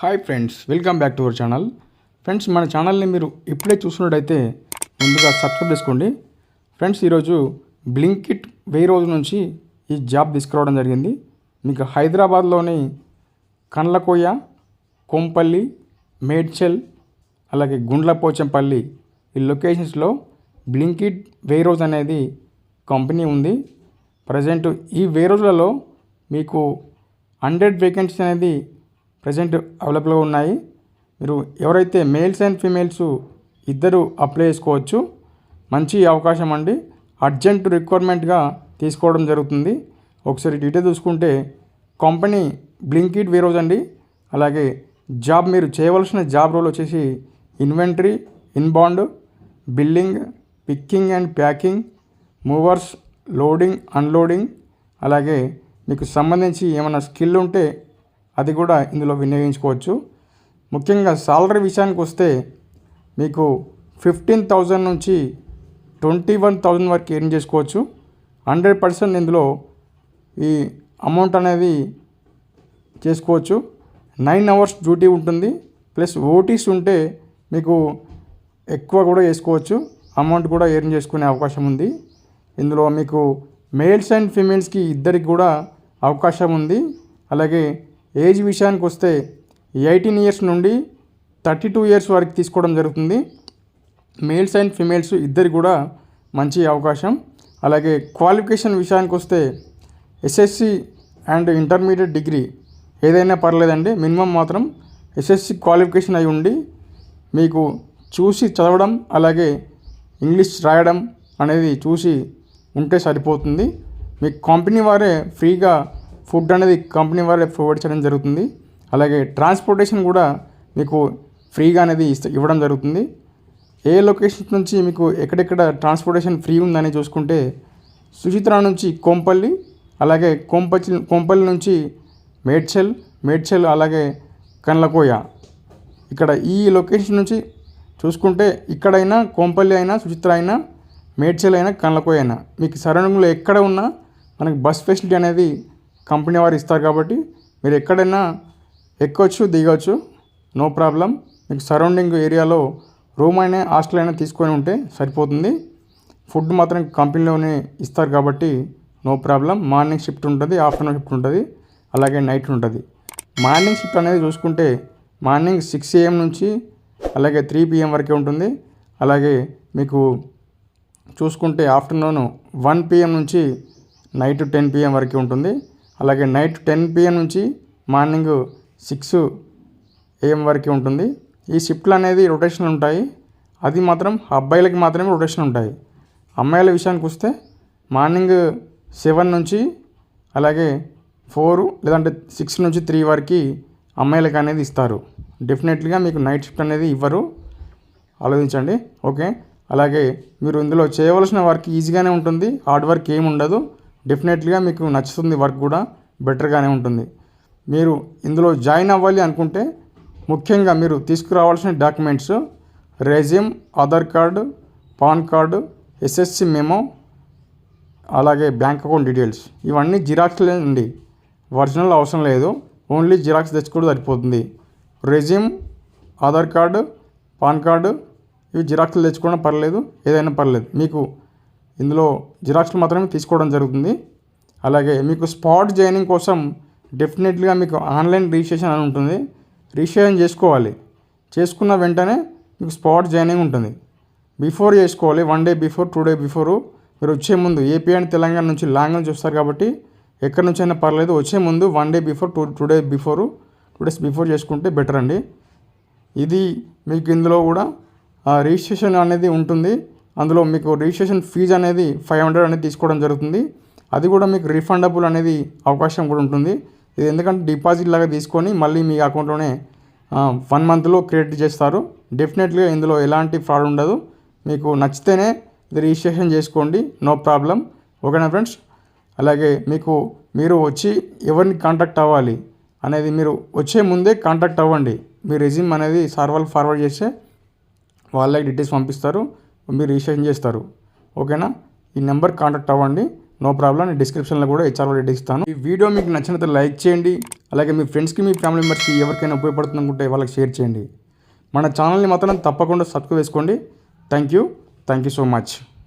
Hi friends welcome back to our channel friends మన ఛానల్ని మీరు ఇప్పుడే చూసినట్టయితే ముందుగా సబ్స్క్రైబ్ చేసుకోండి. ఫ్రెండ్స్ ఈరోజు బ్లింకిట్ వెయ్యి రోజుల నుంచి ఈ జాబ్ తీసుకురావడం జరిగింది. మీకు హైదరాబాద్లోని కండ్లకోయ కొంపల్లి మేడ్చల్ అలాగే గుండ్లపోచంపల్లి ఈ లొకేషన్స్లో బ్లింకిట్ వెయ్యి రోజు అనేది కంపెనీ ఉంది. ప్రజెంట్ ఈ వెయ్యి రోజులలో మీకు హండ్రెడ్ వేకెన్సీ అనేది ప్రజెంట్ అవైలబుల్గా ఉన్నాయి. మీరు ఎవరైతే మేల్స్ అండ్ ఫీమేల్స్ ఇద్దరు అప్లై చేసుకోవచ్చు. మంచి అవకాశం అండి. అర్జెంట్ రిక్వైర్మెంట్గా తీసుకోవడం జరుగుతుంది. ఒకసారి డీటెయిల్ చూసుకుంటే కంపెనీ బ్లింకిట్ వేరోజ్ అండి. అలాగే జాబ్ మీరు చేయవలసిన జాబ్ రోల్ వచ్చేసి inventory inbound billing picking and packing movers loading unloading అలాగే మీకు సంబంధించి ఏమైనా స్కిల్ ఉంటే అది కూడా ఇందులో వినియోగించుకోవచ్చు. ముఖ్యంగా సాలరీ విషయానికి వస్తే మీకు ఫిఫ్టీన్ థౌజండ్ నుంచి ట్వంటీ వన్ థౌజండ్ వరకు ఎర్న్ చేసుకోవచ్చు. హండ్రెడ్ పర్సెంట్ ఇందులో ఈ అమౌంట్ అనేది చేసుకోవచ్చు. నైన్ అవర్స్ డ్యూటీ ఉంటుంది. ప్లస్ ఓటీస్ ఉంటే మీకు ఎక్కువ కూడా వేసుకోవచ్చు. అమౌంట్ కూడా ఎర్న్ చేసుకునే అవకాశం ఉంది. ఇందులో మీకు మేల్స్ అండ్ ఫీమేల్స్కి ఇద్దరికి కూడా అవకాశం ఉంది. అలాగే ఏజ్ విషయానికి వస్తే ఎయిటీన్ ఇయర్స్ నుండి థర్టీ టూ ఇయర్స్ వరకు తీసుకోవడం జరుగుతుంది. మేల్స్ అండ్ ఫిమేల్స్ ఇద్దరికి కూడా మంచి అవకాశం. అలాగే క్వాలిఫికేషన్ విషయానికి వస్తే ఎస్ఎస్సి అండ్ ఇంటర్మీడియట్ డిగ్రీ ఏదైనా పర్లేదండి మినిమం మాత్రం ఎస్ఎస్సి క్వాలిఫికేషన్ అయి ఉండి మీకు చూసి చదవడం అలాగే ఇంగ్లీష్ రాయడం అనేది చూసి ఉంటే సరిపోతుంది. మీకు కంపెనీ వారే ఫ్రీగా ఫుడ్ అనేది కంపెనీ వారే ప్రొవైడ్ చేయడం జరుగుతుంది. అలాగే ట్రాన్స్పోర్టేషన్ కూడా మీకు ఫ్రీగా అనేది ఇవ్వడం జరుగుతుంది. ఏ లొకేషన్ నుంచి మీకు ఎక్కడెక్కడ ట్రాన్స్పోర్టేషన్ ఫ్రీ ఉందని చూసుకుంటే సుచిత్ర నుంచి కోంపల్లి అలాగే కోంపల్లి కోంపల్లి నుంచి మేడ్చల్ మేడ్చల్ అలాగే కండ్లకోయ ఇక్కడ ఈ లొకేషన్ నుంచి చూసుకుంటే ఇక్కడైనా కోంపల్లి అయినా సుచిత్ర అయినా మేడ్చల్ అయినా కండ్లకోయ అయినా. మీకు సరౌండింగ్లో ఎక్కడ ఉన్నా మనకి బస్ ఫెసిలిటీ అనేది కంపెనీ వారు ఇస్తారు కాబట్టి మీరు ఎక్కడైనా ఎక్కొచ్చు దిగవచ్చు నో ప్రాబ్లం. మీకు సరౌండింగ్ ఏరియాలో రూమ్ అయినా హాస్టల్ అయినా తీసుకొని ఉంటే సరిపోతుంది. ఫుడ్ మాత్రం కంపెనీలోనే ఇస్తారు కాబట్టి నో ప్రాబ్లం. మార్నింగ్ షిఫ్ట్ ఉంటుంది ఆఫ్టర్నూన్ షిఫ్ట్ ఉంటుంది అలాగే నైట్ ఉంటుంది. మార్నింగ్ షిఫ్ట్ అనేది చూసుకుంటే మార్నింగ్ సిక్స్ ఏఎం నుంచి అలాగే త్రీ పిఎం వరకే ఉంటుంది. అలాగే మీకు చూసుకుంటే ఆఫ్టర్నూన్ వన్ పిఎం నుంచి నైట్ టెన్ పిఎం వరకు ఉంటుంది. అలాగే నైట్ టెన్ పిఎం నుంచి మార్నింగ్ సిక్స్ ఏఎం వరకు ఉంటుంది. ఈ షిఫ్ట్లు అనేది రొటేషన్ ఉంటాయి. అది మాత్రం అబ్బాయిలకి మాత్రమే రొటేషన్ ఉంటాయి. అమ్మాయిల విషయానికి వస్తే మార్నింగ్ సెవెన్ నుంచి అలాగే ఫోర్ లేదంటే సిక్స్ నుంచి త్రీ వరకు అమ్మాయిలకు అనేది ఇస్తారు. డెఫినెట్లీగా మీకు నైట్ షిఫ్ట్ అనేది ఇవ్వరు. ఆలోచించండి. ఓకే. అలాగే మీరు ఇందులో చేయవలసిన వర్క్ ఈజీగానే ఉంటుంది. హార్డ్ వర్క్ ఏమి ఉండదు. డెఫినెట్లీగా మీకు నచ్చుతుంది వర్క్ కూడా బెటర్గానే ఉంటుంది. మీరు ఇందులో జాయిన్ అవ్వాలి అనుకుంటే ముఖ్యంగా మీరు తీసుకురావాల్సిన documents resume Aadhaar card PAN card SSC memo అలాగే బ్యాంక్ అకౌంట్ డీటెయిల్స్ ఇవన్నీ జిరాక్స్లే అండి. ఒరిజినల్ అవసరం లేదు. ఓన్లీ జిరాక్స్ తెచ్చుకోవడం సరిపోతుంది. Resume Aadhaar card PAN card ఇవి జిరాక్స్లు తెచ్చుకోవడం పర్లేదు ఏదైనా పర్లేదు. మీకు ఇందులో జిరాక్స్లు మాత్రమే తీసుకోవడం జరుగుతుంది. అలాగే మీకు స్పాట్ జాయినింగ్ కోసం డెఫినెట్లీగా మీకు ఆన్లైన్ రిజిస్ట్రేషన్ అని ఉంటుంది. రిజిస్ట్రేషన్ చేసుకోవాలి. చేసుకున్న వెంటనే మీకు స్పాట్ జాయినింగ్ ఉంటుంది. బిఫోర్ చేసుకోవాలి. One day before two day before. మీరు వచ్చే ముందు ఏపీ అండ్ తెలంగాణ నుంచి లాంగ్ నుంచి వస్తారు కాబట్టి ఎక్కడి నుంచి అయినా పర్లేదు వచ్చే ముందు one day before two two day before two days before చేసుకుంటే బెటర్ అండి. ఇది మీకు ఇందులో కూడా రిజిస్ట్రేషన్ అనేది ఉంటుంది. అందులో మీకు రిజిస్ట్రేషన్ ఫీజు అనేది ఫైవ్ హండ్రెడ్ అనేది తీసుకోవడం జరుగుతుంది. అది కూడా మీకు రీఫండబుల్ అనేది అవకాశం కూడా ఉంటుంది. ఇది ఎందుకంటే డిపాజిట్ లాగా తీసుకొని మళ్ళీ మీ అకౌంట్లోనే వన్ మంత్లో క్రియేట్ చేస్తారు. డెఫినెట్లీగా ఇందులో ఎలాంటి ఫ్రాడ్ ఉండదు. మీకు నచ్చితేనే ఇది రిజిస్ట్రేషన్ చేసుకోండి. No problem. ఓకేనా ఫ్రెండ్స్? అలాగే మీకు మీరు వచ్చి ఎవరిని కాంటాక్ట్ అవ్వాలి అనేది మీరు వచ్చే ముందే కాంటాక్ట్ అవ్వండి. మీ రెజ్యూమ్ అనేది సార్ వాళ్ళు ఫార్వర్డ్ చేస్తే వాళ్ళకి డీటెయిల్స్ పంపిస్తారు. మీరు రిజిస్ట్రేషన్ చేస్తారు. ఓకేనా? ఈ నెంబర్ కాంటాక్ట్ అవ్వండి. No problem. నేను డిస్క్రిప్షన్లో కూడా హెచ్ఆర్ డీటెయిల్స్ ఇస్తాను. ఈ వీడియో మీకు నచ్చినట్లయితే లైక్ చేయండి. అలాగే మీ ఫ్రెండ్స్కి మీ ఫ్యామిలీ మెంబర్స్కి ఎవరికైనా ఉపయోగపడుతుంది అనుకుంటే వాళ్ళకి షేర్ చేయండి. మన ఛానల్ని మాత్రం తప్పకుండా సబ్స్క్రైబ్ చేసుకోండి. Thank you. Thank you so much.